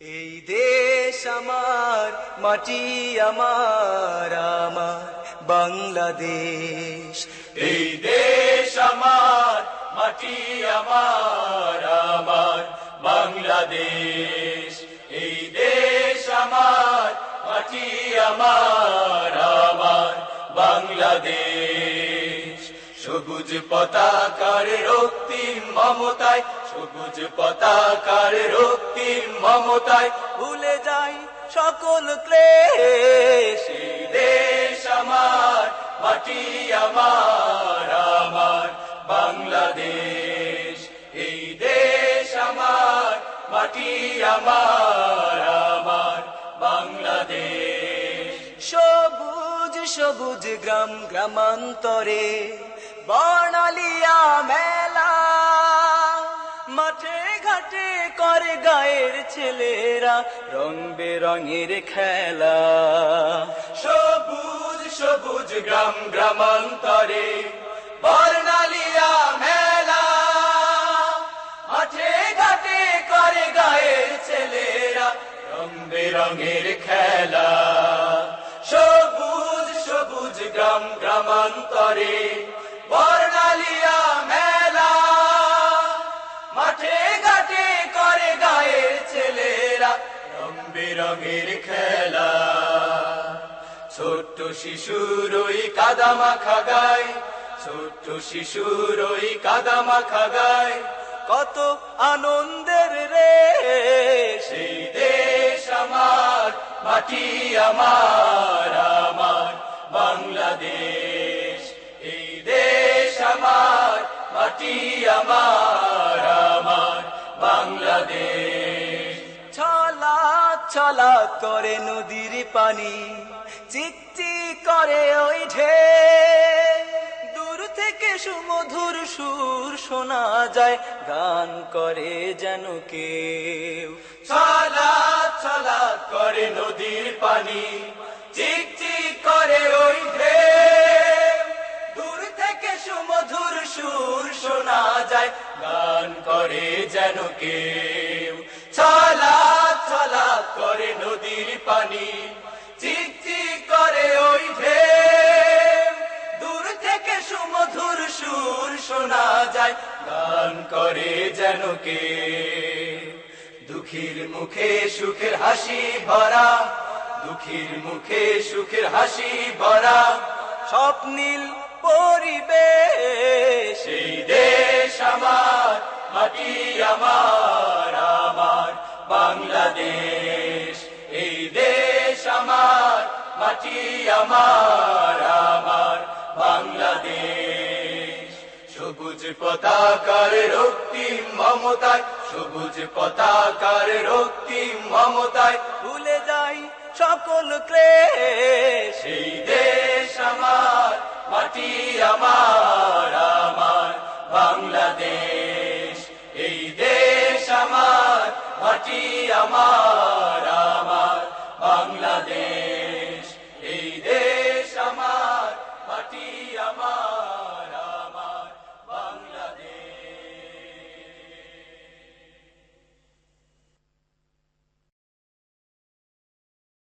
এই দেশ আমার, মাটি আমার আমার বাংলাদেশ। এই দেশ আমার, মাটি আমার আমার বাংলাদেশ। এই দেশ আমার, মাটি আমার আমার বাংলাদেশ। সবুজ পতাকার রক্তিম মমতায় সবুজ পতাকার রক্তিম মমতায় ভুলে যাই সকল ক্লেশ। দেশ আমার, মাটি আমার আমার বাংলাদেশ। এই দেশ আমার, মাটি আমার আমার বাংলাদেশ। সবুজ সবুজ গ্রাম, গ্রামান্তরে বর্ণালিয়া মেলা গায়ের ছেলেরা রং বেরঙের খেলা। সবুজ সবুজ গ্রাম গ্রামান্তরে বর্ণালিয়া মেলা। মাঠে ঘাটে করে গায়ের ছেলেরা রং বেরঙের খেলা। সবুজ সবুজ গ্রাম গ্রামান্তরে বর্ণালিয়া বেরঙের খেলা। ছোট্ট শিশুর ওই কাদামা খাগায় ছোট্ট শিশুর ওই কাদামা খাগায় কত আনন্দের রে, সেই দেশ আমার, মাটি আমার আমার বাংলাদেশ। ছলা করে নদীর পানি, চিকচি করে ওই ঢে। দূর থেকে সুমধুর সুর শোনা যায়, গান করে যেন কেউ। ছলা ছলা করে নদীর পানি চিক চিক করে ওই ঢেউ দূর থেকে সুমধুর সুর শোনা যায়, গান করে যেন কেউ। গান করে যেন কে? দুঃখীর মুখে সুখের হাসি ভরা, দুঃখীর মুখে সুখের হাসি ভরা স্বপ্নীল পরিবেশ। সেই দেশ আমার, মাটি আমার আমার বাংলাদেশ। এই দেশ আমার, মাটি আমার আমার বাংলাদেশ। সবুজ পতাকার রক্তিম মমতায় সবুজ পতাকার রক্তিম মমতায়। ভুলে যাই সকল ক্লেশ। সেই দেশ আমার মাটি আমার আমার বাংলাদেশ। এই দেশ আমার মাটি আমার।